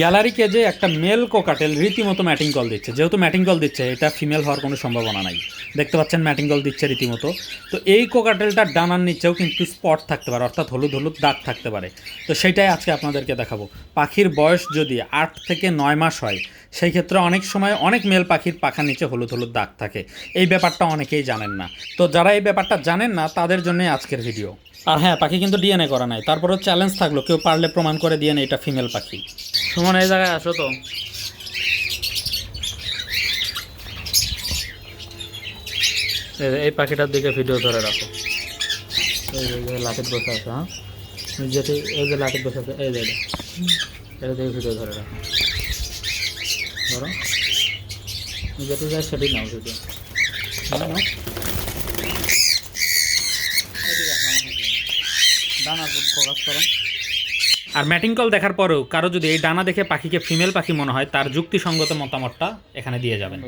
Gallery যে একটা male cockatiel রীতিমতো ম্যাটিং কল দিচ্ছে। যেহেতু ম্যাটিং কল দিচ্ছে, এটা ফিমেল হওয়ার কোনো সম্ভাবনা নাই। দেখতে পাচ্ছেন ম্যাটিং কল দিচ্ছে রীতিমতো। তো এই কোকাটেলটার ডানার নিচেও কিন্তু স্পট থাকতে পারে, অর্থাৎ হলুদ হলুদ দাগ থাকতে পারে। তো সেটাই আজকে আপনাদেরকে দেখাবো। পাখির বয়স যদি আট থেকে নয় মাস হয়, সেই ক্ষেত্রে অনেক সময় অনেক মেল পাখির পাখার নিচে হলুদ হলুদ দাগ থাকে। এই ব্যাপারটা অনেকেই জানেন না। তো যারা এই ব্যাপারটা জানেন না, তাদের জন্যই আজকের ভিডিও। আর হ্যাঁ পাখি কিন্তু ডিএনএ করা নাই। তারপরেও চ্যালেঞ্জ থাকল, কেউ পারলে প্রমাণ করে দিয়ে এটা ফিমেল পাখি। সুমন এই জায়গায় আসো তো। এই পাখিটার দিকে ভিডিও ধরে রাখো। এই যে- লাঠির বসে আছে হ্যাঁ? যেটি, এই যে লাঠির বসে আছে, এই যে এটা। দিকে ভিডিও ধরে রাখো। ধরো। যেটি যায় সেটি নাও ভিডিও নাও। ফোকাস করো। আর ম্যাটিং কল দেখার পরেও কারও যদি এই ডানা দেখে পাখিকে ফিমেল পাখি মনে হয়, তার যুক্তিসঙ্গত মতামতটা এখানে দিয়ে যাবেন।